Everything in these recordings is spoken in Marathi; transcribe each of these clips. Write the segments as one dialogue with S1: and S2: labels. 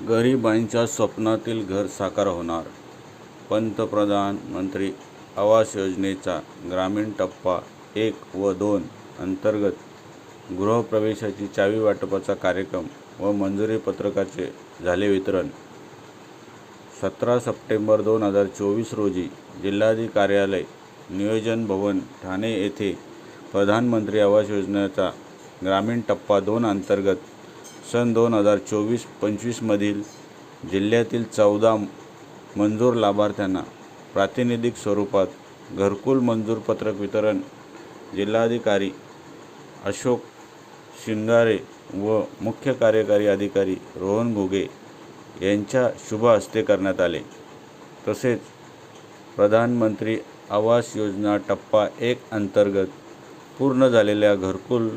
S1: गरिबांच्या स्वप्नातील घर साकार होणार. पंतप्रधान मंत्री आवास योजनेचा ग्रामीण टप्पा एक व दोन अंतर्गत गृहप्रवेशाची चावी वाटपाचा कार्यक्रम व मंजुरी पत्रकाचे झाले वितरण. सतरा सप्टेंबर दोन हजार चोवीस रोजी जिल्हाधिकारी कार्यालय नियोजन भवन ठाणे येथे प्रधानमंत्री आवास योजनेचा ग्रामीण टप्पा दोन अंतर्गत सन दोन हजार चोवीस पंचवीसमधील जिल्ह्यातील चौदा मंजूर लाभार्थ्यांना प्रातिनिधिक स्वरूपात घरकुल मंजूर पत्रक वितरण जिल्हाधिकारी अशोक शिंगारे व मुख्य कार्यकारी अधिकारी रोहन घुगे यांच्या शुभ हस्ते करण्यात आले. तसेच प्रधानमंत्री आवास योजना टप्पा एक अंतर्गत पूर्ण झालेल्या घरकुल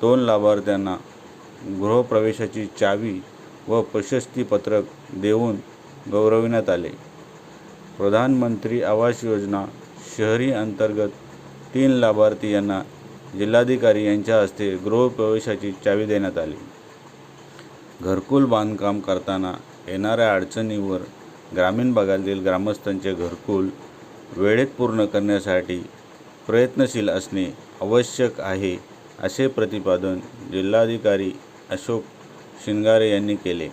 S1: दोन लाभार्थ्यांना गृहप्रवेशाची चावी व प्रशस्तीपत्रक देऊन गौरविण्यात आले. प्रधानमंत्री आवास योजना शहरी अंतर्गत तीन लाभार्थी यांना जिल्हाधिकारी यांच्या हस्ते गृहप्रवेशाची चावी देण्यात आली. घरकुल बांधकाम करताना येणाऱ्या अडचणीवर ग्रामीण भागातील ग्रामस्थांचे घरकुल वेळेत पूर्ण करण्यासाठी प्रयत्नशील असणे आवश्यक आहे असे प्रतिपादन जिल्हाधिकारी अशोक शिंगारे यांनी केले.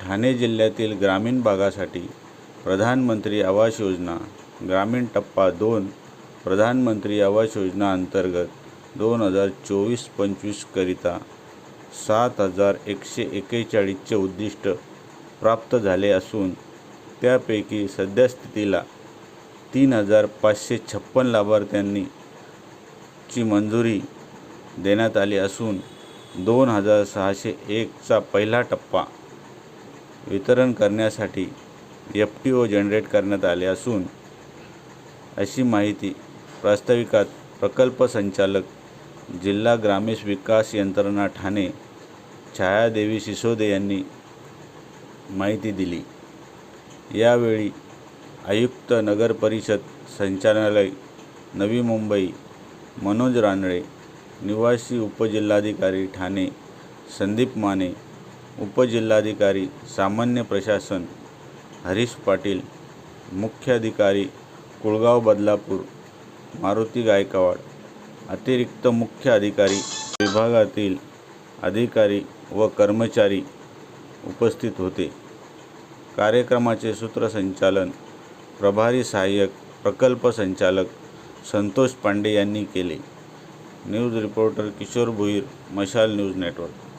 S1: ठाणे जिल्ह्यातील ग्रामीण भागासाठी प्रधानमंत्री आवास योजना ग्रामीण टप्पा दोन प्रधानमंत्री आवास योजना अंतर्गत दोन हजार चोवीस पंचवीसकरिता सात हजार एकशे एक्केचाळीसचे उद्दिष्ट प्राप्त झाले असून त्यापैकी सद्यस्थितीला तीन हजार पाचशे छप्पन लाभार्थ्यांनी ची मंजुरी देण्यात आली असून दोन हजार सहाशे एकचा पहिला टप्पा वितरण करण्यासाठी एफ टी ओ जनरेट करण्यात आले असून अशी माहिती प्रास्ताविकात प्रकल्प संचालक जिल्हा ग्रामीण विकास यंत्रणा ठाणे छायादेवी सिसोदे यांनी माहिती दिली. यावेळी आयुक्त नगर परिषद संचालनालय नवी मुंबई मनोज रानडे निवासी उपजिल्हाधिकारी ठाणे संदीप माने उपजिल्हाधिकारी सामान्य प्रशासन हरीश पाटील मुख्याधिकारी कुळगाव बदलापूर मारुती गायकवाड अतिरिक्त मुख्य अधिकारी विभागातील अधिकारी व कर्मचारी उपस्थित होते. कार्यक्रमाचे सूत्रसंचालन प्रभारी सहाय्यक प्रकल्प संचालक संतोष पांडे यांनी केले. न्यूज रिपोर्टर किशोर भुईर मशाल न्यूज नेटवर्क.